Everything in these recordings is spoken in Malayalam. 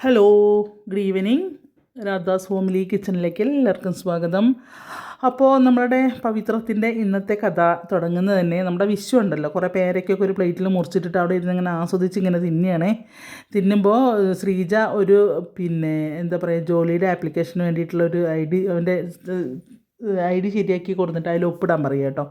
Hello good evening Radha's homely കിച്ചണിലേക്ക് എല്ലാവർക്കും സ്വാഗതം. അപ്പോൾ നമ്മുടെ പവിത്രത്തിന്റെ ഇന്നത്തെ കഥ തുടങ്ങുന്നത് തന്നെ നമ്മുടെ വിശ്വ ഉണ്ടല്ലോ. കുറേ പേരൊക്കെ ഒരു പ്ലേറ്റിൽ മുറിച്ചിട്ടിട്ട് അവിടെ ഇരുന്ന് ഇങ്ങനെ ആസ്വദിച്ച് ഇങ്ങനെ തിന്നുകയാണേ തിന്നുമ്പോൾ ശ്രീജ ഒരു പിന്നെ എന്താ പറയുക ജോലിയുടെ ആപ്ലിക്കേഷന് വേണ്ടിയിട്ടുള്ള ഒരു ഐ ഡി അവന്റെ ഐ ഡി ശരിയാക്കി കൊടുത്തിട്ട് അതിൽ ഒപ്പിടാൻ പറയും കേട്ടോ.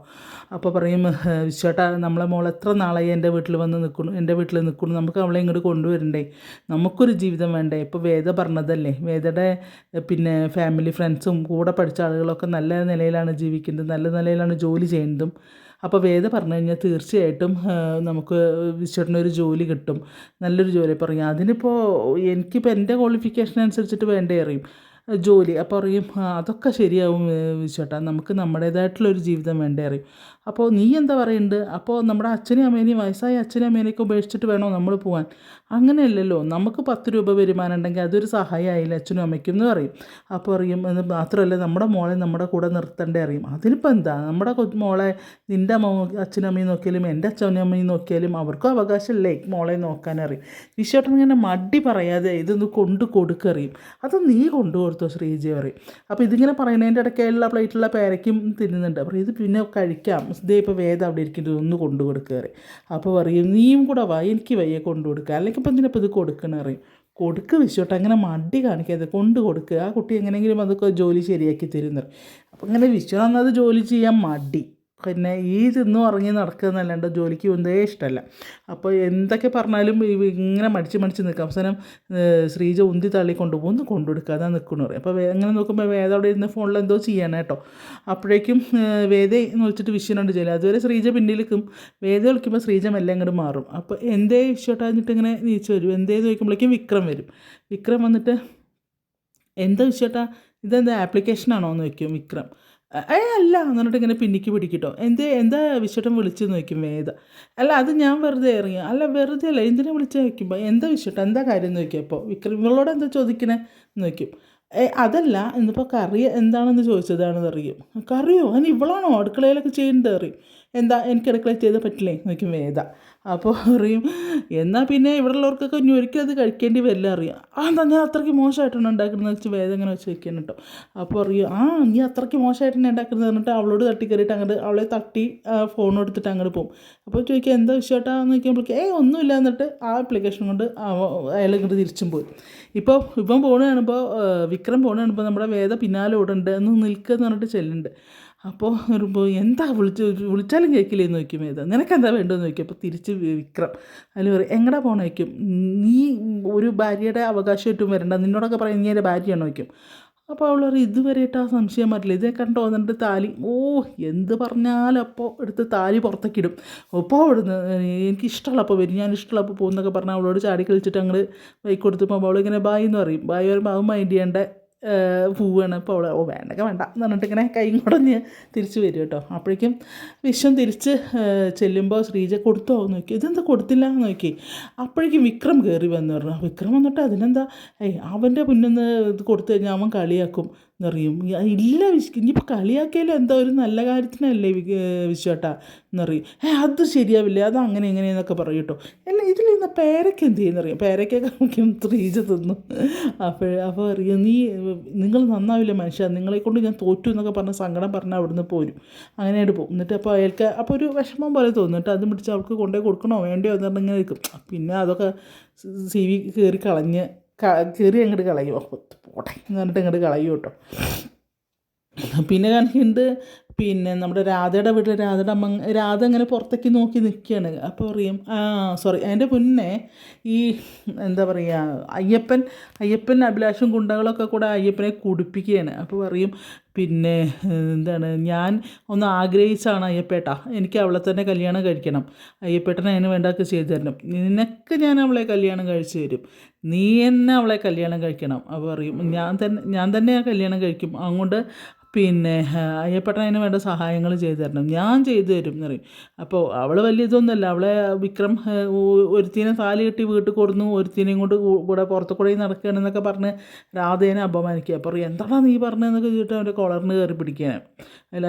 അപ്പോൾ പറയും വിശ്വേട്ടാ നമ്മളെ മോൾ എത്ര നാളായി എന്റെ വീട്ടിൽ വന്ന് നിൽക്കുന്നു എന്റെ വീട്ടിൽ നിൽക്കുന്നു നമുക്ക് അവളെ ഇങ്ങോട്ട് കൊണ്ടുവരണ്ടേ? നമുക്കൊരു ജീവിതം വേണ്ടേ? ഇപ്പോൾ വേദ പറഞ്ഞതല്ലേ? വേദയുടെ പിന്നെ ഫാമിലി ഫ്രണ്ട്സും കൂടെ പഠിച്ച ആളുകളൊക്കെ നല്ല നിലയിലാണ് ജീവിക്കുന്നത് നല്ല നിലയിലാണ് ജോലി ചെയ്യുന്നതും. അപ്പോൾ വേദ പറഞ്ഞു കഴിഞ്ഞാൽ തീർച്ചയായിട്ടും നമുക്ക് വിശ്വട്ടിനൊരു ജോലി കിട്ടും നല്ലൊരു ജോലി. പറയും അതിനിപ്പോൾ എനിക്കിപ്പോൾ എന്റെ ക്വാളിഫിക്കേഷൻ അനുസരിച്ചിട്ട് വേണ്ടേ? അറിയും ജോലി. അപ്പോൾ അറിയും അതൊക്കെ ശരിയാവും ചേട്ടാ. നമുക്ക് നമ്മുടേതായിട്ടുള്ളൊരു ജീവിതം വേണ്ടേ? അറിയും അപ്പോൾ നീ എന്താ പറയുന്നത് അപ്പോൾ നമ്മുടെ അച്ഛനെയും അമ്മേനെയും വയസ്സായ അച്ഛനെയും അമ്മേനെയൊക്കെ ഉപേക്ഷിച്ചിട്ട് വേണോ നമ്മൾ പോകാൻ അങ്ങനെയല്ലല്ലോ. നമുക്ക് പത്ത് രൂപ വരുമാനം ഉണ്ടെങ്കിൽ അതൊരു സഹായമായില്ല അച്ഛനും അമ്മയ്ക്കും എന്ന് പറയും. അപ്പോൾ അറിയും എന്ന് മാത്രമല്ല നമ്മുടെ മോളെ നമ്മുടെ കൂടെ നിർത്തേണ്ടേ അറിയും. അതിനിപ്പോൾ എന്താ? നമ്മുടെ മോളെ നിന്റെ മോ അച്ഛനും അമ്മയും നോക്കിയാലും എന്റെ അച്ഛനും അമ്മയും നോക്കിയാലും അവർക്കും അവകാശമല്ലേ മോളെ നോക്കാനറിയും വിശ്വട്ടൻ ഇങ്ങനെ മടി പറയാതെ ഇതൊന്ന് കൊണ്ടു കൊടുക്കറിയും അത് നീ കൊണ്ടു ശ്രീജി പറയും. അപ്പോൾ ഇതിങ്ങനെ പറയുന്നതിന്റെ ഇടയ്ക്കുള്ള പ്ലേറ്റുള്ള പേരയ്ക്കും തിന്നുന്നുണ്ട്. അപ്പോൾ ഇത് പിന്നെ കഴിക്കാം. ഇതേ ഇപ്പോൾ വേദം അവിടെ ഇരിക്കുന്നത് ഒന്ന് കൊണ്ടു കൊടുക്കുക പറയും. അപ്പോൾ പറയും നീയും കൂടെ വാ എനിക്ക് വയ്യ കൊണ്ടു കൊടുക്കുക അല്ലെങ്കിൽ ഇപ്പം എന്തിനപ്പോൾ ഇത് കൊടുക്കണ? അറിയും കൊടുക്ക് വിശ്വട്ടെ അങ്ങനെ മടി കാണിക്കാതെ കൊണ്ട് കൊടുക്കുക ആ കുട്ടി എങ്ങനെയെങ്കിലും അതൊക്കെ ജോലി ശരിയാക്കി തരുന്നു അപ്പം അങ്ങനെ വിശ്വം അത് ജോലി ചെയ്യാൻ മടി. പിന്നെ ഈ തിന്നും ഇറങ്ങി നടക്കുക എന്നല്ലാണ്ട് ജോലിക്ക് പോകുന്നതേ ഇഷ്ടമല്ല. അപ്പോൾ എന്തൊക്കെ പറഞ്ഞാലും ഇങ്ങനെ മടിച്ച് മടിച്ച് നിൽക്കും. അവസാനം ശ്രീജ ഉന്തി തള്ളി കൊണ്ടുപോകും. ഒന്ന് കൊണ്ടുകൊടുക്കാതെ നിൽക്കുന്നു പറയും അപ്പോൾ അങ്ങനെ നോക്കുമ്പോൾ വേദ അവിടെ ഇരുന്ന ഫോണിൽ എന്തോ ചെയ്യണം കേട്ടോ. അപ്പോഴേക്കും വേദ എന്ന് വിളിച്ചിട്ട് വിഷയനുണ്ട് ചെയ്യില്ല അതുവരെ ശ്രീജ പിന്നിൽ നിൽക്കും. വേദ വിളിക്കുമ്പോൾ ശ്രീജ മെല്ലെ അങ്ങോട്ട് മാറും. അപ്പോൾ എന്തേ വിശ്വട്ടാഞ്ഞിട്ട് ഇങ്ങനെ നീച്ച് വരും. എന്തേന്ന് ചോദിക്കുമ്പോഴേക്കും വിക്രം വരും. വിക്രം വന്നിട്ട് എന്താ വിഷയട്ടാ ഇതെന്താ ആപ്ലിക്കേഷനാണോ? എന്ന് വയ്ക്കും വിക്രം. ഏ അല്ല എന്നിട്ട് ഇങ്ങനെ പിന്നിക്ക് പിടിക്കിട്ടോ. എന്തേ എന്താ വിശ്വട്ടൻ വിളിച്ചു നോക്കും വേദ അല്ല അത് ഞാൻ വെറുതെ ഇറങ്ങി. അല്ല വെറുതെ അല്ല എന്തിനാ വിളിച്ച് നോക്കുമ്പോൾ എന്താ വിശ്വട്ടൻ എന്താ കാര്യം നോക്കിയപ്പോൾ വിക്രമികളോട് എന്താ ചോദിക്കണേ? നോക്കും. ഏ അതല്ല ഇന്നിപ്പോൾ കറി എന്താണെന്ന് ചോദിച്ചതാണെന്ന് അറിയും. കറിയോ? അതിന് ഇവളാണോ അടുക്കളയിലൊക്കെ ചെയ്യേണ്ടത് അറിയും. എന്താ എനിക്ക് അടുക്കളയിൽ ചെയ്ത് പറ്റില്ലേ? നോക്കും വേദ അപ്പോൾ അറിയും. എന്നാൽ പിന്നെ ഇവിടെ ഉള്ളവർക്കൊക്കെ ഇനി ഒരിക്കലും അത് കഴിക്കേണ്ടി വരില്ല അറിയാം. ആ എന്താ ഞാൻ അത്രയ്ക്ക് മോശമായിട്ടാണ് ഉണ്ടാക്കുന്നത് വെച്ച് വേദം ഇങ്ങനെ വെച്ച് വെക്കാൻ കേട്ടോ. അപ്പോൾ അറിയും ആ നീ അത്രയ്ക്ക് മോശമായിട്ടാണ് ഉണ്ടാക്കുന്നത് പറഞ്ഞിട്ട് അവളോട് തട്ടി കയറിയിട്ട് അങ്ങോട്ട് അവളെ തട്ടി ഫോൺ എടുത്തിട്ട് അങ്ങോട്ട് പോകും. അപ്പോൾ ചോദിക്കുക എന്താ വിഷയമായിട്ടാന്ന് ചോദിക്കുമ്പോഴേക്ക് ഏയ് ഒന്നുമില്ല എന്നിട്ട് ആ ആപ്ലിക്കേഷൻ കൊണ്ട് അയാൾ ഇങ്ങോട്ട് തിരിച്ചും പോയി. ഇപ്പോൾ ഇപ്പം കാണുമ്പോൾ വിക്രം കാണുമ്പോൾ നമ്മുടെ വേദ പിന്നാലെ ഓടുന്നുണ്ട് എന്ന് നിൽക്കുക എന്ന് പറഞ്ഞിട്ട് ചെല്ലുന്നുണ്ട്. അപ്പോൾ വരുമ്പോൾ എന്താ വിളിച്ച് വിളിച്ചാലും കേൾക്കില്ലേ എന്ന് ചോദിക്കും വേദ നിനക്കെന്താ വേണ്ടതെന്ന് ചോദിക്കും. അപ്പോൾ തിരിച്ച് വിക്രം അതിൽ പറയും എങ്ങടാ പോകണം ചോദിക്കും. നീ ഒരു ഭാര്യയുടെ അവകാശമായിട്ടും വരണ്ട. നിന്നോടൊക്കെ പറയും നീ എന്റെ ഭാര്യയാണ്? ചോദിക്കും. അപ്പോൾ അവൾ പറയും ഇതുവരെയിട്ട് ആ സംശയം പറ്റില്ല ഇതേ കണ്ടോ എന്നിട്ട് താലി ഓ എന്ത് പറഞ്ഞാലും അപ്പോൾ എടുത്ത് താലി പുറത്തേക്ക് ഇടും. അപ്പോൾ അവിടുന്ന് എനിക്ക് ഇഷ്ടമുള്ള അപ്പോൾ വരും. ഞാൻ ഇഷ്ടമുള്ള അപ്പോൾ പോകുന്നൊക്കെ പറഞ്ഞാൽ അവളോട് ചാടി കളിച്ചിട്ട് അങ്ങോട്ട് ബൈക്ക് കൊടുത്തപ്പോൾ അവളിങ്ങനെ ബായ് എന്ന് പറയും. ബായ് പറയുമ്പോൾ അത് മൈൻഡ് ചെയ്യേണ്ട? പോവുകയാണ് അപ്പോൾ അവൾ ഓ വേണ്ടൊക്കെ വേണ്ട എന്ന് പറഞ്ഞിട്ട് ഇങ്ങനെ കൈ കുടഞ്ഞ് തിരിച്ച് വരും കേട്ടോ. അപ്പോഴേക്കും വിശ്വം തിരിച്ച് ചെല്ലുമ്പോൾ ശ്രീജ കൊടുത്തോ നോക്കി. ഇതെന്താ കൊടുത്തില്ല? എന്ന് നോക്കി. അപ്പോഴേക്കും വിക്രം കയറി വന്നു പറഞ്ഞു. വിക്രം വന്നിട്ട് അതിനെന്താ? ഏയ് അവന്റെ മുന്നിന്ന് ഇത് കൊടുത്തു കഴിഞ്ഞാൽ അവൻ കളിയാക്കും എന്നറിയും ഇല്ല വിശ്വ ഇനിയിപ്പോൾ കളിയാക്കിയാലും എന്താ ഒരു നല്ല കാര്യത്തിനല്ലേ വിശ്വട്ടാ എന്നറിയും ഏ അത് ശരിയാവില്ല. അത് അങ്ങനെ എങ്ങനെയെന്നൊക്കെ പറയും കേട്ടോ. അല്ല ഇതിൽ നിന്ന് പേരയ്ക്ക് എന്ത് ചെയ്യുന്നറിയാം? പേരയ്ക്കൊക്കെ കാണിക്കും ത്രീജ തിന്നു. അപ്പോൾ അപ്പോൾ അറിയാം നീ നിങ്ങൾ നന്നാവില്ല മനുഷ്യ? നിങ്ങളെ കൊണ്ട് ഞാൻ തോറ്റു എന്നൊക്കെ പറഞ്ഞ സങ്കടം പറഞ്ഞാൽ അവിടുന്ന് പോരും. അങ്ങനെയായിട്ട് പോകും. എന്നിട്ട് അപ്പോൾ അയാൾക്ക് അപ്പോൾ ഒരു വിഷമം പോലെ തോന്നും. എന്നിട്ട് അത് പിടിച്ച് അവൾക്ക് കൊണ്ടുപോയി കൊടുക്കണോ? വേണ്ടയോ? എന്ന് പറഞ്ഞ് ഇങ്ങനെ നിൽക്കും. പിന്നെ അതൊക്കെ സി വി കയറി കളഞ്ഞ് കയറി അങ്ങോട്ട് കളയും. അപ്പോൾ പോട്ടെ എന്ന് പറഞ്ഞിട്ട് അങ്ങോട്ട് കളയും കേട്ടോ. പിന്നെ കാണിക്കുന്നുണ്ട് പിന്നെ നമ്മുടെ രാധയുടെ വീട്ടിൽ രാധയുടെ അമ്മ രാധ അങ്ങനെ പുറത്തേക്ക് നോക്കി നിൽക്കുകയാണ് അപ്പോൾ പറയും ആ സോറി അതിന്റെ മുന്നേ ഈ എന്താ പറയുക അയ്യപ്പൻ അയ്യപ്പൻ അഭിലാഷും ഗുണ്ടകളൊക്കെ കൂടെ അയ്യപ്പനെ കുടിപ്പിക്കുകയാണ്. അപ്പോൾ പറയും പിന്നെ എന്താണ് ഞാൻ ഒന്ന് ആഗ്രഹിച്ചാണ് അയ്യപ്പേട്ട. എനിക്ക് അവളെ തന്നെ കല്യാണം കഴിക്കണം. അയ്യപ്പേട്ടനെ അതിന് വേണ്ടതൊക്കെ ചെയ്തു തരണം. നിനക്ക് ഞാൻ അവളെ കല്യാണം കഴിച്ചു തരും. നീ തന്നെ അവളെ കല്യാണം കഴിക്കണം. അപ്പോൾ പറയും ഞാൻ തന്നെ ഞാൻ തന്നെ കല്യാണം കഴിക്കും. അങ്ങോട്ട് പിന്നെ അയ്യപ്പേട്ടൻ അതിന് വേണ്ട സഹായങ്ങൾ ചെയ്തു തരണം. ഞാൻ ചെയ്തു തരും എന്ന് പറയും. അപ്പോൾ അവൾ വലിയ ഇതൊന്നുമല്ല. അവളെ വിക്രം ഒരുത്തിനെ താലി കെട്ടി വീട്ടിൽ കൊടുന്നു. ഒരുത്തിനെയും കൊണ്ട് കൂടെ പുറത്തു കൂടെ നടക്കുകയാണെന്നൊക്കെ പറഞ്ഞ് രാധേനെ അപമാനിക്കുക. അപ്പോൾ എന്താടാ നീ പറഞ്ഞതെന്നൊക്കെ ചോദിച്ചിട്ട് അവന്റെ കോളറിന് കയറി പിടിക്കാൻ? അല്ല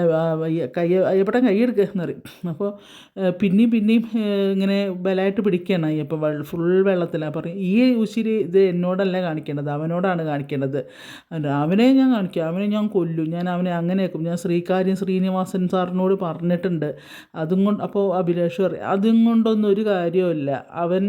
കൈ അയ്യപ്പട്ടൻ കൈ എടുക്കുക എന്ന് പറയും. അപ്പോൾ പിന്നെയും പിന്നെയും ഇങ്ങനെ ബലമായിട്ട് പിടിക്കുകയാണ് അയ്യപ്പം ഫുൾ വെള്ളത്തിലാണ് പറയും ഈ ഉശിരി ഇത് എന്നോടല്ല കാണിക്കേണ്ടത്. അവനോടാണ് കാണിക്കേണ്ടത്. അവനെ ഞാൻ കാണിക്കും. അവനെ ഞാൻ കൊല്ലും. ഞാൻ അവനെ അങ്ങനെയാക്കും ഞാൻ ശ്രീകാര്യം ശ്രീനിവാസൻ സാറിനോട് പറഞ്ഞിട്ടുണ്ട്. അതും കൊണ്ട് അപ്പോൾ അഭിലാഷ് പറയും അതും കൊണ്ടൊന്നും ഒരു കാര്യമില്ല അവൻ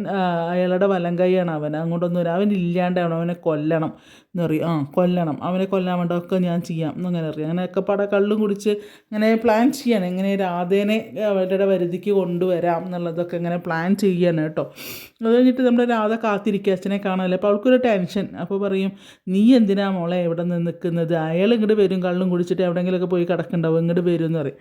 അയാളുടെ വലം കൈയാണ് അവൻ. അതുകൊണ്ടൊന്നും അവൻ ഇല്ലാണ്ടാവണം അവനെ കൊല്ലണം. എന്ന് പറയും ആ കൊല്ലണം. അവനെ കൊല്ലാൻ വേണ്ടതൊക്കെ ഞാൻ ചെയ്യാം. എന്നങ്ങനെ അറിയാം. അങ്ങനെയൊക്കെ പട കള്ളും കുടിച്ച് ഇങ്ങനെ പ്ലാൻ ചെയ്യാണ് എങ്ങനെ രാധേനെ അവരുടെ വരുതിക്ക് കൊണ്ടുവരാം എന്നുള്ളതൊക്കെ ഇങ്ങനെ പ്ലാൻ ചെയ്യാണ് കേട്ടോ. അത് കഴിഞ്ഞിട്ട് നമ്മുടെ രാധ കാത്തിരിക്കുക. അച്ഛനെ കാണാമല്ലേ അപ്പോൾ അവൾക്കൊരു ടെൻഷൻ അപ്പോൾ പറയും നീ എന്തിനാ മോളെ എവിടെ നിന്ന് നിൽക്കുന്നത് അയാൾ ഇങ്ങോട്ട് വരും കള്ളും കുടിച്ചിട്ട് എവിടെയെങ്കിലുമൊക്കെ പോയി കിടക്കുന്നുണ്ടാവും ഇങ്ങോട്ട് വരും എന്ന് പറയും.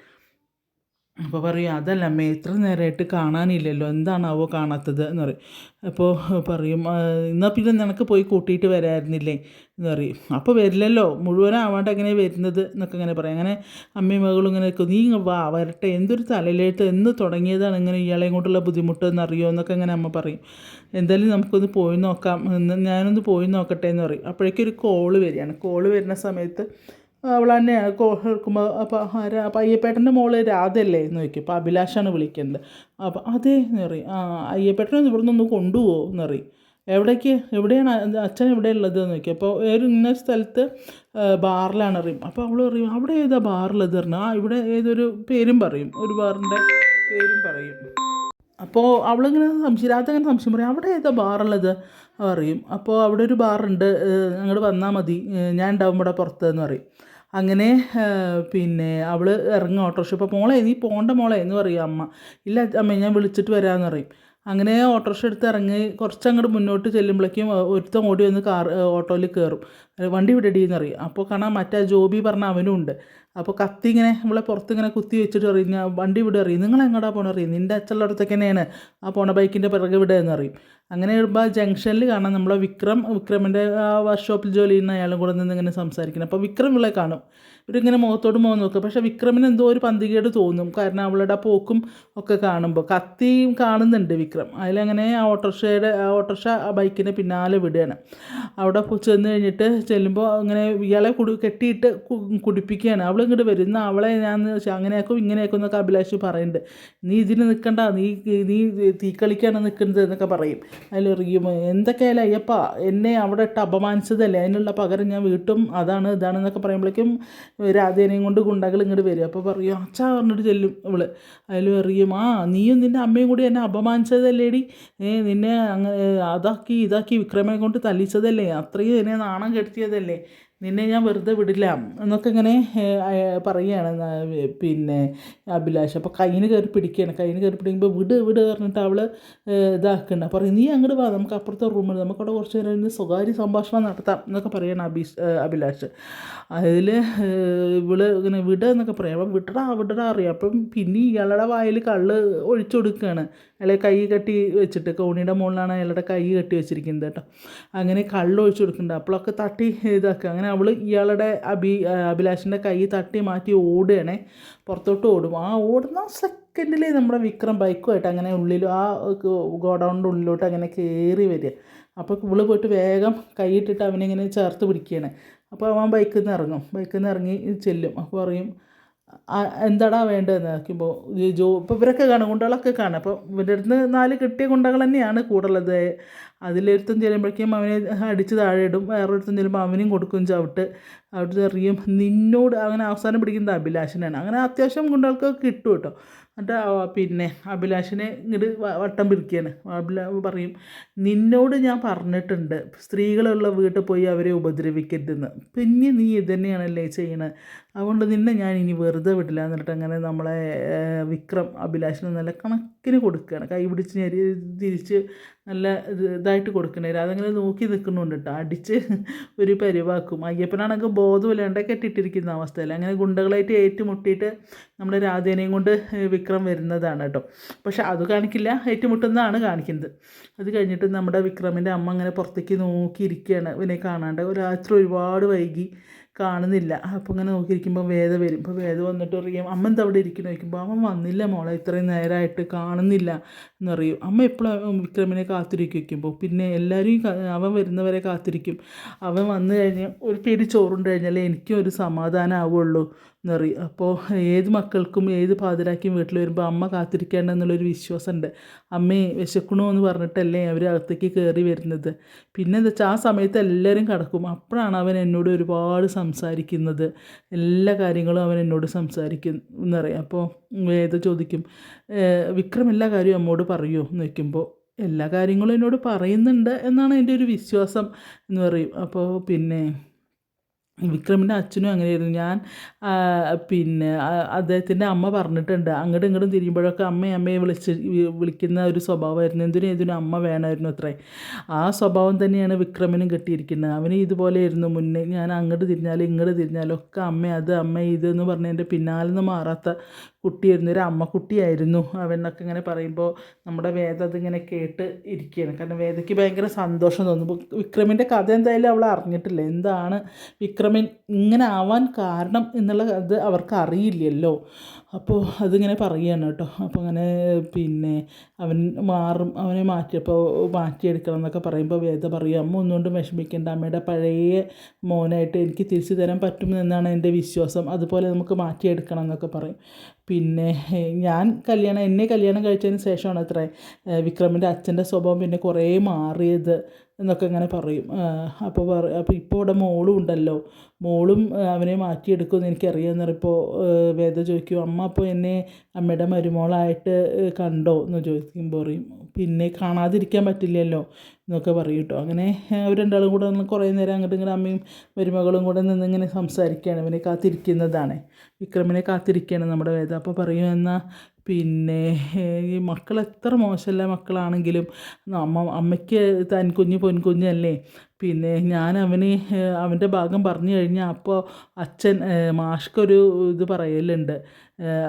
അപ്പോൾ പറയും അതല്ല അമ്മ ഇത്ര നേരമായിട്ട് കാണാനില്ലല്ലോ. എന്താണാവോ കാണാത്തത്? എന്ന് പറയും. അപ്പോൾ പറയും "ആ, എന്നാൽ പിന്നെ നിനക്ക് പോയി കൂട്ടിയിട്ട് വരായിരുന്നില്ലേ? എന്ന് പറയും. അപ്പോൾ വരില്ലല്ലോ. മുഴുവനാവാണ്ട് എങ്ങനെ വരുന്നത്? എന്നൊക്കെ ഇങ്ങനെ പറയും. അങ്ങനെ അമ്മയും മകളും ഇങ്ങനെ നീ വാ വരട്ടെ. എന്തൊരു തലയിലേട്ട് എന്ന് തുടങ്ങിയതാണ് ഇങ്ങനെ ഇയാളെയും കൊണ്ടുള്ള ബുദ്ധിമുട്ട് എന്നറിയോ? എന്നൊക്കെ ഇങ്ങനെ അമ്മ പറയും. എന്തായാലും നമുക്കൊന്ന് പോയി നോക്കാം. ഞാനൊന്ന് പോയി നോക്കട്ടെ എന്ന് പറയും. അപ്പോഴേക്കൊരു കോൾ വരികയാണ്. കോൾ വരുന്ന സമയത്ത് അവൾ തന്നെയാണ് കോ അപ്പം അപ്പോൾ ആരാ അയ്യപ്പേട്ടന്റെ മോൾ രാധയല്ലേ എന്ന് ചോദിക്കും. അപ്പോൾ അഭിലാഷാണ് വിളിക്കുന്നത്. അപ്പോൾ അതേ എന്ന് പറയും. ആ അയ്യപ്പേട്ടനെ ഇവിടെ നിന്ന് കൊണ്ടുപോകുമോ എന്ന് പറയും. എവിടേക്ക്? എവിടെയാണ്? അച്ഛൻ എവിടെ ഉള്ളത് എന്ന് ചോദിക്കും. അപ്പോൾ ഒരു ഇന്ന സ്ഥലത്ത് ബാറിലാണ് അറിയും അപ്പോൾ അവൾ പറയും അവിടെ ഏതാ ബാറിലത്? പറഞ്ഞു ആ ഇവിടെ ഏതൊരു പേരും പറയും. ഒരു ബാറിന്റെ പേരും പറയും. അപ്പോൾ അവളിങ്ങനെ സംശയം രാത്രി അങ്ങനെ സംശയം പറയും. അവിടെ ഏതാ ബാറുള്ളത് പറയും. അപ്പോൾ അവിടെ ഒരു ബാറുണ്ട്. അങ്ങോട്ട് വന്നാൽ മതി. ഞാൻ ഉണ്ടാവും ഇവിടെ പുറത്ത് എന്ന് പറയും. അങ്ങനെ പിന്നെ അവൾ ഇറങ്ങും ഓട്ടോറിക്ഷ. ഇപ്പോൾ മോളെ നീ പോണ്ട മോളെ എന്ന് പറയും അമ്മ. ഇല്ല അമ്മ ഞാൻ വിളിച്ചിട്ട് വരാമെന്ന് പറയും. അങ്ങനെ ഓട്ടോറിക്ഷ എടുത്ത് ഇറങ്ങി കുറച്ച് അങ്ങോട്ട് മുന്നോട്ട് ചെല്ലുമ്പോഴേക്കും ഒരുത്തം ഓടി വന്ന് കാർ ഓട്ടോയിൽ കയറും വണ്ടി വിടടി എന്ന് പറയും അപ്പോൾ കാണാൻ മറ്റേ ജോബി പറഞ്ഞ അവനും ഉണ്ട്. അപ്പോൾ കത്തി ഇങ്ങനെ നമ്മളെ പുറത്ത് ഇങ്ങനെ കുത്തി വെച്ചിട്ട് അറിയും വണ്ടി വിടുക അറിയും നിങ്ങൾ എങ്ങോട്ടാ പോണ? അറിയും നിന്റെ അച്ഛനുള്ള അടുത്തൊക്കെ തന്നെയാണ്. ആ പോണ ബൈക്കിന്റെ പിറകെ എന്ന് പറയും. അങ്ങനെ വരുമ്പോൾ ജംഗ്ഷനിൽ കാണാം നമ്മളെ വിക്രം വിക്രമിന്റെ ആ വർക്ക്ഷോപ്പിൽ ജോലി ചെയ്യുന്ന അയാളും കൂടെ നിന്ന് ഇങ്ങനെ സംസാരിക്കണം അപ്പോൾ വിക്രം ഇവിടെ കാണും. ഇവരിങ്ങനെ മുഖത്തോട് മുഖം നോക്കുക പക്ഷേ വിക്രമിന് എന്തോ ഒരു പന്തികേട് തോന്നും. കാരണം അവളുടെ പോക്കും ഒക്കെ കാണുമ്പോൾ കത്തിയും കാണുന്നുണ്ട് വിക്രം. അതിലങ്ങനെ ആ ഓട്ടോറിക്ഷയുടെ ആ ഓട്ടോറിക്ഷ ബൈക്കിന്റെ പിന്നാലെ വിടുകയാണ്. അവിടെ ചെന്ന് കഴിഞ്ഞിട്ട് ചെല്ലുമ്പോൾ അങ്ങനെ ഇയാളെ കുടി കെട്ടിയിട്ട് കുടിപ്പിക്കുകയാണ്. അവൾ ഇങ്ങോട്ട് വരുന്ന. അവളെ ഞാൻ അങ്ങനെയാക്കും ഇങ്ങനെയാക്കും എന്നൊക്കെ അഭിലാഷ് പറയുന്നുണ്ട്. നീ ഇതിന് നിൽക്കണ്ട. നീ നീ തീക്കളിക്കാണ് നിൽക്കുന്നത് എന്നൊക്കെ പറയും. അതിലെറിയും എന്തൊക്കെയായാലും അയ്യപ്പ? എന്നെ അവിടെ ഇട്ട് അപമാനിച്ചതല്ലേ? അതിനുള്ള പകരം ഞാൻ വീട്ടും അതാണ് ഇതാണെന്നൊക്കെ പറയുമ്പോഴേക്കും രാധേനെയും കൊണ്ട് ഗുണ്ടകൾ ഇങ്ങോട്ട് വരും. അപ്പോൾ പറയും അച്ഛാ പറഞ്ഞിട്ട് ചെല്ലും ഇവൾ. അതിൽ പറയും ആ നീയും നിന്റെ അമ്മയും കൂടി എന്നെ അപമാനിച്ചതല്ലേടി? ഏ നിന്നെ അങ്ങനെ അതാക്കി ഇതാക്കി വിക്രമനെ കൊണ്ട് തല്ലിച്ചതല്ലേ? അത്രയും എന്നെ നാണം കെടുത്തിയതല്ലേ? നിന്നെ ഞാൻ വെറുതെ വിടില്ല എന്നൊക്കെ ഇങ്ങനെ പറയുകയാണ് പിന്നെ അഭിലാഷ്. അപ്പോൾ കയ്യിന് കയറി പിടിക്കുകയാണ് കയ്യിന് കയറി പിടിക്കുമ്പോൾ വിട് വിട് പറഞ്ഞിട്ട് അവൾ ഇതാക്കണ്ട പറയും നീ അങ്ങോട്ട് വാ നമുക്ക് അപ്പുറത്തെ റൂമിൽ നമുക്കവിടെ കുറച്ച് നേരം ഇരുന്ന് സ്വകാര്യ സംഭാഷണം നടത്താം എന്നൊക്കെ പറയുകയാണ് അഭി അഭിലാഷ്. അതിൽ ഇവൾ ഇങ്ങനെ വിട് എന്നൊക്കെ പറയും. അപ്പം വിടടാ വിടടാ അറിയാം അപ്പം പിന്നെ ഇയാളുടെ വായിൽ കള്ള് ഒഴിച്ചു കൊടുക്കുകയാണ് അയാളെ കൈ കെട്ടി വെച്ചിട്ട് കോണിയുടെ മുകളിലാണ് അയാളുടെ കൈ കെട്ടി വെച്ചിരിക്കുന്നത് കേട്ടോ. അങ്ങനെ കള്ളൊഴിച്ച് കൊടുക്കുന്നുണ്ട്. അപ്പോഴൊക്കെ തട്ടി ഇതാക്കുക. അങ്ങനെ അവൾ ഇയാളുടെ അഭി അഭിലാഷിന്റെ കൈ തട്ടി മാറ്റി ഓടുകയാണേ. പുറത്തോട്ട് ഓടും. ആ ഓടുന്ന സെക്കൻഡിൽ നമ്മുടെ വിക്രം ബൈക്കുമായിട്ട് അങ്ങനെ ഉള്ളിൽ ആ ഗോഡൗണിന്റെ ഉള്ളിലോട്ട് അങ്ങനെ കയറി വരിക. അപ്പോൾ ഇവൾ പോയിട്ട് വേഗം കൈയിട്ടിട്ട് അവനെ ഇങ്ങനെ ചേർത്ത് പിടിക്കുകയാണ്. അപ്പോൾ അവൻ ബൈക്കിൽ നിന്ന് ഇറങ്ങും. ബൈക്കിൽ നിന്ന് ഇറങ്ങി ചെല്ലും. അപ്പോൾ പറയും "ആ, എന്താടാ വേണ്ടതെന്ന് നോക്കുമ്പോൾ ജോ ഇപ്പോൾ ഇവരൊക്കെ കാണും ഗുണ്ടകളൊക്കെ കാണും. അപ്പോൾ ഇവരുടെ അടുത്ത് നാല് കിട്ടിയ ഗുണ്ടകൾ തന്നെയാണ് കൂടുതലത്. അതിലൊരുത്തൻ ചെല്ലുമ്പോഴേക്കും അവനെ അടിച്ച് താഴെ ഇടും വേറൊരുത്തൻ ചെല്ലുമ്പോൾ അവനും കൊടുക്കും ചവിട്ട്. അവിടെ എറിയും നിന്നോട് അങ്ങനെ അവസാനം പിടിക്കുന്നത് അഭിലാഷനാണ് അങ്ങനെ അത്യാവശ്യം ഗുണ്ടകൾക്കൊക്കെ കിട്ടും കേട്ടോ. എന്നിട്ട് പിന്നെ അഭിലാഷിനെ ഇങ്ങോട്ട് വട്ടം പിടിക്കുകയാണ് അഭിലാ പറയും നിന്നോട് ഞാൻ പറഞ്ഞിട്ടുണ്ട് സ്ത്രീകളുള്ള വീട്ടിൽ പോയി അവരെ ഉപദ്രവിക്കരുതെന്ന്. പിന്നെ നീ ഇത് തന്നെയാണല്ലേ ചെയ്യണത് അതുകൊണ്ട് നിന്നെ ഞാൻ ഇനി വെറുതെ വിടില്ല. എന്നിട്ട് അങ്ങനെ നമ്മളെ വിക്രം അഭിലാഷിന് നല്ല കണക്കിന് കൊടുക്കുകയാണ്. കൈ പിടിച്ച് ഞെരി തിരിച്ച് നല്ല ഇത് ഇതായിട്ട് കൊടുക്കണേ. അതങ്ങനെ നോക്കി നിൽക്കുന്നുണ്ട് കേട്ടോ അടിച്ച് ഒരു പരിവാക്കും. അയ്യപ്പനാണെങ്കിൽ ബോധമില്ലാണ്ട് കെട്ടിട്ടിരിക്കുന്ന അവസ്ഥയിൽ അങ്ങനെ ഗുണ്ടകളായിട്ട് ഏറ്റുമുട്ടിയിട്ട് നമ്മുടെ രാധേനെയും കൊണ്ട് വിക്രം വരുന്നതാണ് കേട്ടോ പക്ഷെ അത് കാണിക്കില്ല. ഏറ്റുമുട്ടുന്നതാണ് കാണിക്കുന്നത്. അത് കഴിഞ്ഞിട്ട് നമ്മുടെ വിക്രമിന്റെ അമ്മ അങ്ങനെ പുറത്തേക്ക് നോക്കിയിരിക്കുകയാണ്. ഇവനെ കാണാണ്ട്. രാത്രി ഒരുപാട് വൈകി. കാണുന്നില്ല. അപ്പോൾ ഇങ്ങനെ നോക്കിയിരിക്കുമ്പോൾ വേദ വരും. ഇപ്പോൾ വേദ വന്നിട്ട് പറയും അമ്മ എന്താ അവിടെ ഇരിക്കുന്നു ചോദിക്കുമ്പോൾ അവൻ വന്നില്ല മോളെ ഇത്രയും നേരമായിട്ട് കാണുന്നില്ല. എന്നറിയും. അമ്മ എപ്പോഴും വിക്രമിനെ കാത്തിരിക്കുമ്പോൾ പിന്നെ എല്ലാവരും അവൻ വരുന്നവരെ കാത്തിരിക്കും. അവൻ വന്നു കഴിഞ്ഞാൽ ഒരു പേടി ചോറുണ്ട് കഴിഞ്ഞാൽ എനിക്കും ഒരു സമാധാനം ആവുള്ളൂ എന്നറിയും. അപ്പോൾ ഏത് മക്കൾക്കും ഏത് പാതിരാക്കും വീട്ടിൽ വരുമ്പോൾ അമ്മ കാത്തിരിക്കേണ്ടെന്നുള്ളൊരു വിശ്വാസമുണ്ട് അമ്മയെ വിശക്കണോ എന്ന് പറഞ്ഞിട്ടല്ലേ അവർ അകത്തേക്ക് കയറി വരുന്നത്. പിന്നെ എന്താ വെച്ചാൽ ആ സമയത്ത് എല്ലാവരും കിടക്കും. അപ്പോഴാണ് അവൻ എന്നോട് ഒരുപാട് സംസാരിക്കുന്നത്. എല്ലാ കാര്യങ്ങളും അവൻ എന്നോട് സംസാരിക്കും എന്നറിയാം. അപ്പോൾ വേദ ചോദിക്കും? വിക്രം എല്ലാ കാര്യവും അമ്മോട് പറയുമോ എന്ന് വയ്ക്കുമ്പോൾ എല്ലാ കാര്യങ്ങളും എന്നോട് പറയുന്നുണ്ട് എന്നാണ് എന്റെ ഒരു വിശ്വാസം എന്ന് പറയും. അപ്പോൾ പിന്നെ വിക്രമിന്റെ അച്ഛനും അങ്ങനെയായിരുന്നു. ഞാൻ പിന്നെ അദ്ദേഹത്തിന്റെ അമ്മ പറഞ്ഞിട്ടുണ്ട്. അങ്ങോട്ടും ഇങ്ങോട്ടും തിരിയുമ്പോഴൊക്കെ അമ്മയെ അമ്മയെ വിളിച്ച് വിളിക്കുന്ന ഒരു സ്വഭാവമായിരുന്നു. എന്തിനും ഏതിനും അമ്മ വേണമായിരുന്നു അത്രേ. ആ സ്വഭാവം തന്നെയാണ് വിക്രമിനും കിട്ടിയിരിക്കുന്നത്. അവന് ഇതുപോലെയായിരുന്നു മുന്നേ. ഞാൻ അങ്ങോട്ട് തിരിഞ്ഞാലും ഇങ്ങോട്ട് തിരിഞ്ഞാലും ഒക്കെ അമ്മ അത് അമ്മ ഇത് എന്ന് പറഞ്ഞതിന്റെ പിന്നാലെ നിന്ന് മാറാത്ത കുട്ടിയായിരുന്നു ഒരു അമ്മ അമ്മക്കുട്ടിയായിരുന്നു അവനൊക്കെ ഇങ്ങനെ പറയുമ്പോൾ നമ്മുടെ വേദ അതിങ്ങനെ കേട്ട് ഇരിക്കുകയാണ്. കാരണം വേദയ്ക്ക് ഭയങ്കര സന്തോഷം തോന്നുന്നു വിക്രമിന്റെ കഥ എന്തായാലും അവൾ അറിഞ്ഞിട്ടില്ല. എന്താണ് വിക്രമൻ ഇങ്ങനെ ആവാൻ കാരണം എന്നുള്ള അത് അവർക്ക് അറിയില്ലല്ലോ അപ്പോൾ അതിങ്ങനെ പറയുകയാണ് കേട്ടോ. അപ്പോൾ അങ്ങനെ പിന്നെ അവൻ മാറും അവനെ മാറ്റിയപ്പോൾ മാറ്റിയെടുക്കണം എന്നൊക്കെ പറയുമ്പോൾ വേദ പറയും അമ്മ ഒന്നുകൊണ്ടും വിഷമിക്കേണ്ട. അമ്മയുടെ പഴയ മോനായിട്ട് എനിക്ക് തിരിച്ചു തരാൻ പറ്റുമെന്നാണ് എന്റെ വിശ്വാസം. അതുപോലെ നമുക്ക് മാറ്റിയെടുക്കണം എന്നൊക്കെ പറയും. പിന്നെ ഞാൻ കല്യാണം എന്നെ കല്യാണം കഴിച്ചതിന് ശേഷമാണ് അത്ര. വിക്രമിന്റെ അച്ഛന്റെ സ്വഭാവം പിന്നെ കുറേ മാറിയത് എന്നൊക്കെ ഇങ്ങനെ പറയും. അപ്പോൾ പറ അപ്പോൾ ഇപ്പോൾ ഇവിടെ മോളും ഉണ്ടല്ലോ. മോളും അവനെ മാറ്റിയെടുക്കുമെന്ന് എനിക്കറിയാമെന്ന് പറയുമ്പോൾ വേദ ചോദിക്കും അമ്മ അപ്പോൾ എന്നെ അമ്മയുടെ മരുമോളായിട്ട് കണ്ടോ? എന്ന് ചോദിക്കുമ്പോൾ പറയും. പിന്നെ കാണാതിരിക്കാൻ പറ്റില്ലല്ലോ എന്നൊക്കെ പറയും കേട്ടോ. അങ്ങനെ അവർ രണ്ടാളും കൂടെ നിന്ന് കുറേ നേരം അങ്ങോട്ടും ഇങ്ങനെ അമ്മയും മരുമകളും കൂടെ നിന്നിങ്ങനെ സംസാരിക്കുകയാണ്. അവനെ കാത്തിരിക്കുന്നതാണ്. വിക്രമിനെ കാത്തിരിക്കുകയാണ് നമ്മുടെ വേദ. അപ്പോൾ പറയും എന്നാൽ പിന്നെ ഈ മക്കൾ എത്ര മോശമല്ല മക്കളാണെങ്കിലും അമ്മ അമ്മയ്ക്ക് തൻ കുഞ്ഞ് പൊൻകുഞ്ഞല്ലേ? പിന്നെ ഞാൻ അവന് അവന്റെ ഭാഗം പറഞ്ഞു കഴിഞ്ഞാൽ അപ്പോൾ അച്ഛൻ മാഷ്ക്കൊരു ഇത് പറയലുണ്ട്.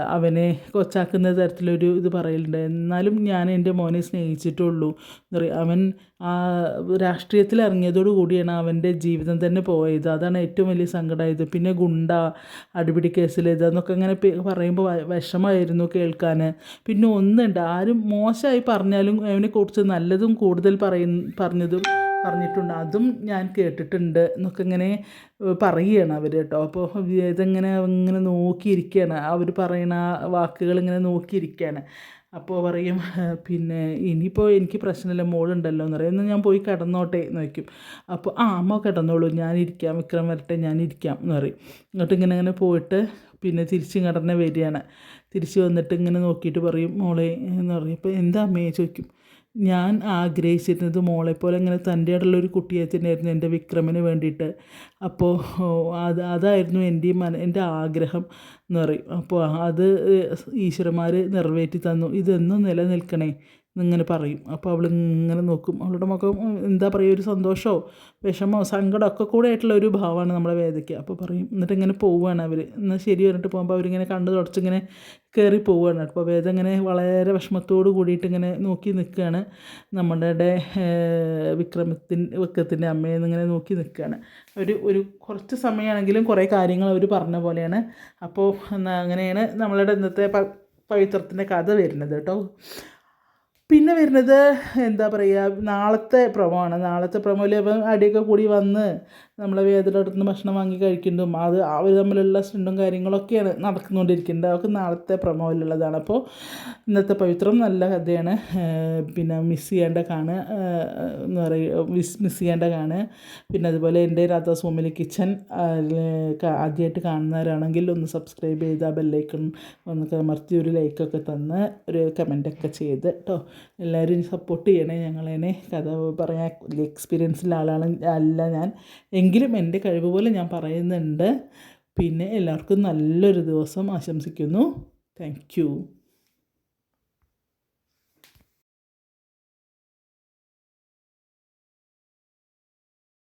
അവനെ കൊച്ചാക്കുന്ന തരത്തിലൊരു ഇത് പറയലുണ്ട്. എന്നാലും ഞാൻ എന്റെ മോനെ സ്നേഹിച്ചിട്ടുള്ളൂ. എന്ന് പറയും. അവൻ ആ രാഷ്ട്രീയത്തിൽ ഇറങ്ങിയതോടു കൂടിയാണ് അവന്റെ ജീവിതം തന്നെ പോയത്. അതാണ് ഏറ്റവും വലിയ സങ്കടമായത്. പിന്നെ ഗുണ്ട അടിപിടി കേസിൽ ഇതെന്നൊക്കെ അങ്ങനെ പറയുമ്പോൾ വിഷമമായിരുന്നു കേൾക്കാൻ പിന്നെ ഒന്നുണ്ട്. ആരും മോശമായി പറഞ്ഞാലും അവനെക്കുറിച്ച് നല്ലതും കൂടുതൽ പറയും പറഞ്ഞതും പറഞ്ഞിട്ടുണ്ട്. അതും ഞാൻ കേട്ടിട്ടുണ്ട് എന്നൊക്കെ ഇങ്ങനെ പറയുകയാണ് അവർ കേട്ടോ. അപ്പോൾ ഇതെങ്ങനെ ഇങ്ങനെ നോക്കിയിരിക്കുകയാണ് അവർ പറയുന്ന വാക്കുകൾ ഇങ്ങനെ നോക്കിയിരിക്കുകയാണ് അപ്പോൾ പറയും പിന്നെ ഇനിയിപ്പോൾ എനിക്ക് പ്രശ്നമില്ല മോളുണ്ടല്ലോ എന്ന് പറയും. ഞാൻ പോയി കിടന്നോട്ടെ എന്ന് വയ്ക്കും. അപ്പോൾ ആ അമ്മ കിടന്നോളൂ. ഞാനിരിക്കാം വിക്രം വരട്ടെ. ഞാനിരിക്കാം എന്ന് പറയും. എന്നിട്ട് ഇങ്ങനെ ഇങ്ങനെ പോയിട്ട് പിന്നെ തിരിച്ച് തന്നെ വരികയാണ്. തിരിച്ച് വന്നിട്ട് ഇങ്ങനെ നോക്കിയിട്ട് പറയും മോളെ എന്ന് പറയും. ഇപ്പോൾ എന്താ അമ്മയെ ചോദിക്കും. ഞാൻ ആഗ്രഹിച്ചിരുന്നത് മോളെപ്പോലെ ഇങ്ങനെ തന്റെ ഒരു കുട്ടിയെ തന്നെയായിരുന്നു എന്റെ വിക്രമിന് വേണ്ടിയിട്ട്. അപ്പോൾ അത് അതായിരുന്നു എന്റെ മന എന്റെ ആഗ്രഹം എന്ന് പറയും. അപ്പോൾ അത് ഈശ്വരന്മാർ നിറവേറ്റി തന്നു. ഇതെന്നും നിലനിൽക്കണേ. എന്നിങ്ങനെ പറയും. അപ്പോൾ അവൾ ഇങ്ങനെ നോക്കും. അവളുടെ മുഖം എന്താ പറയുക ഒരു സന്തോഷമോ വിഷമോ സങ്കടമോ ഒക്കെ കൂടെ ആയിട്ടുള്ള ഒരു ഭാവമാണ് നമ്മുടെ വേദയ്ക്ക്. അപ്പോൾ പറയും എന്നിട്ട് ഇങ്ങനെ പോവുകയാണ് അവർ എന്നാൽ ശരി പറഞ്ഞിട്ട് പോകുമ്പോൾ അവരിങ്ങനെ കണ്ണ് തുടച്ചിങ്ങനെ കയറി പോവുകയാണ്. അപ്പോൾ വേദം ഇങ്ങനെ വളരെ വിഷമത്തോട് കൂടിയിട്ട് ഇങ്ങനെ നോക്കി നിൽക്കുകയാണ്. നമ്മളുടെ വിക്രമത്തിൻ വിക്രത്തിന്റെ അമ്മയെ ഇങ്ങനെ നോക്കി നിൽക്കുകയാണ്. അവർ ഒരു കുറച്ച് സമയമാണെങ്കിലും കുറേ കാര്യങ്ങൾ അവർ പറഞ്ഞ പോലെയാണ്. അപ്പോൾ അങ്ങനെയാണ് നമ്മളുടെ ഇന്നത്തെ പവിത്രത്തിന്റെ കഥ വരുന്നത് കേട്ടോ. പിന്നെ വരുന്നത് എന്താ പറയുക നാളത്തെ പ്രമോണ് നാളത്തെ പ്രമോയിൽ ഇവൻ അടിയൊക്കെ കൂടി വന്ന് നമ്മളെ വേദനയുടെ നിന്ന് ഭക്ഷണം വാങ്ങി കഴിക്കുന്നതും അത് അവർ തമ്മിലുള്ള സ്റ്റുണ്ടും കാര്യങ്ങളൊക്കെയാണ് നടക്കുന്നുകൊണ്ടിരിക്കുന്നത് അതൊക്കെ നാളത്തെ പ്രമോയിലുള്ളതാണ്. അപ്പോൾ ഇന്നത്തെ പവിത്രം നല്ല കഥയാണ്. പിന്നെ മിസ് ചെയ്യേണ്ട കാണ് എന്ന് പറയുക മിസ് മിസ് ചെയ്യേണ്ട കാണ്. പിന്നെ അതുപോലെ എന്റെ രാധാസ് ഹോമിലി കിച്ചൻ ആദ്യമായിട്ട് കാണുന്നവരാണെങ്കിൽ ഒന്ന് സബ്സ്ക്രൈബ് ചെയ്ത് ആ ബെല്ലൈക്കൺ ഒന്ന് കമർത്തി ഒരു ലൈക്കൊക്കെ തന്ന് ഒരു കമന്റൊക്കെ ചെയ്ത് കേട്ടോ എല്ലാവരും സപ്പോർട്ട് ചെയ്യണേ ഞങ്ങളതിനെ കഥ പറയാൻ എക്സ്പീരിയൻസിൽ ആളാണ് അല്ല ഞാൻ. എങ്കിലും എന്റെ കഴിവ് പോലെ ഞാൻ പറയുന്നുണ്ട്. പിന്നെ എല്ലാവർക്കും നല്ലൊരു ദിവസം ആശംസിക്കുന്നു. താങ്ക്